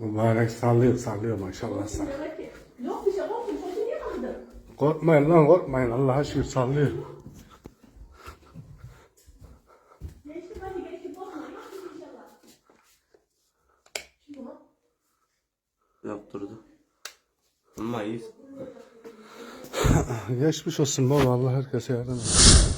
Mübarek sallıyor sallıyor maşallah ki yok bir şey olsun. Çocuğu niye kaldın? Korkmayın lan korkmayın Allah'a şükür sallıyor. Yaptırdı. Ama iyi. Geçmiş olsun baba Allah herkese yardım etsin.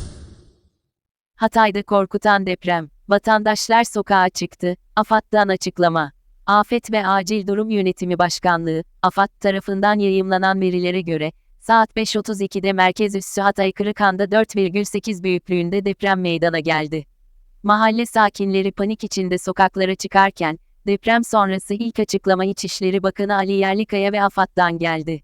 Hatay'da korkutan deprem. Vatandaşlar sokağa çıktı. AFAD'dan açıklama. Afet ve Acil Durum Yönetimi Başkanlığı, AFAD tarafından yayımlanan verilere göre, saat 5.32'de merkez üssü Hatay Kırıkhan'da 4,8 büyüklüğünde deprem meydana geldi. Mahalle sakinleri panik içinde sokaklara çıkarken, deprem sonrası ilk açıklama İçişleri Bakanı Ali Yerlikaya ve AFAD'dan geldi.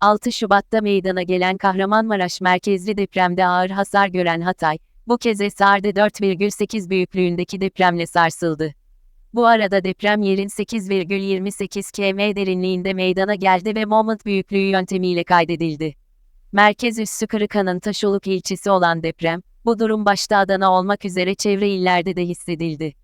6 Şubat'ta meydana gelen Kahramanmaraş merkezli depremde ağır hasar gören Hatay, bu kez Esar'da 4,8 büyüklüğündeki depremle sarsıldı. Bu arada deprem yerin 8,28 km derinliğinde meydana geldi ve moment büyüklüğü yöntemiyle kaydedildi. Merkez üssü Kırıkhan'ın Taşoluk ilçesi olan deprem, bu durum başta Adana olmak üzere çevre illerde de hissedildi.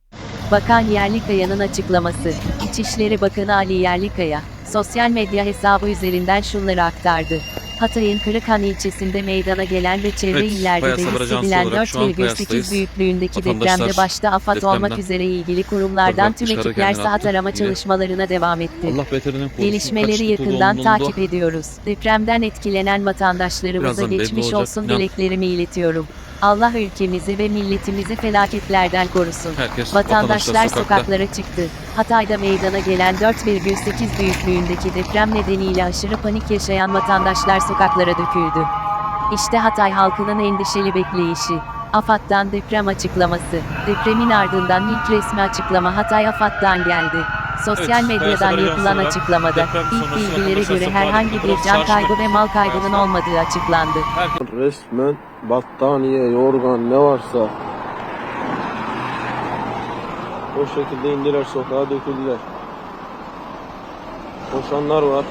Bakan Yerlikaya'nın açıklaması, İçişleri Bakanı Ali Yerlikaya, sosyal medya hesabı üzerinden şunları aktardı. Hatay'ın Kırıkhan ilçesinde meydana gelen ve çevre Evet, illerde de hissedilen olarak şu an 4,8 Bayas'tayız. büyüklüğündeki depremde başta AFAD olmak depremden üzere ilgili kurumlardan tüm ekipler saat arama Yine çalışmalarına devam etti. Gelişmeleri yakından takip ediyoruz. Depremden etkilenen vatandaşlarımıza Birazdan geçmiş olsun dileklerimi iletiyorum. Allah ülkemizi ve milletimizi felaketlerden korusun. Herkes, Vatandaşlar sokakta. sokaklara çıktı. Hatay'da meydana gelen 4,8 büyüklüğündeki deprem nedeniyle aşırı panik yaşayan vatandaşlar sokaklara döküldü. İşte Hatay halkının endişeli bekleyişi. AFAD'dan deprem açıklaması. Depremin ardından ilk resmi açıklama Hatay AFAD'dan geldi. Sosyal Evet, medyadan yapılan açıklamada ilk bilgilere göre herhangi bir can kaybı ve mal kaybının olmadığı açıklandı. Resmen battaniye, yorgan ne varsa o şekilde indiler sokağa döküldüler. Koşanlar var.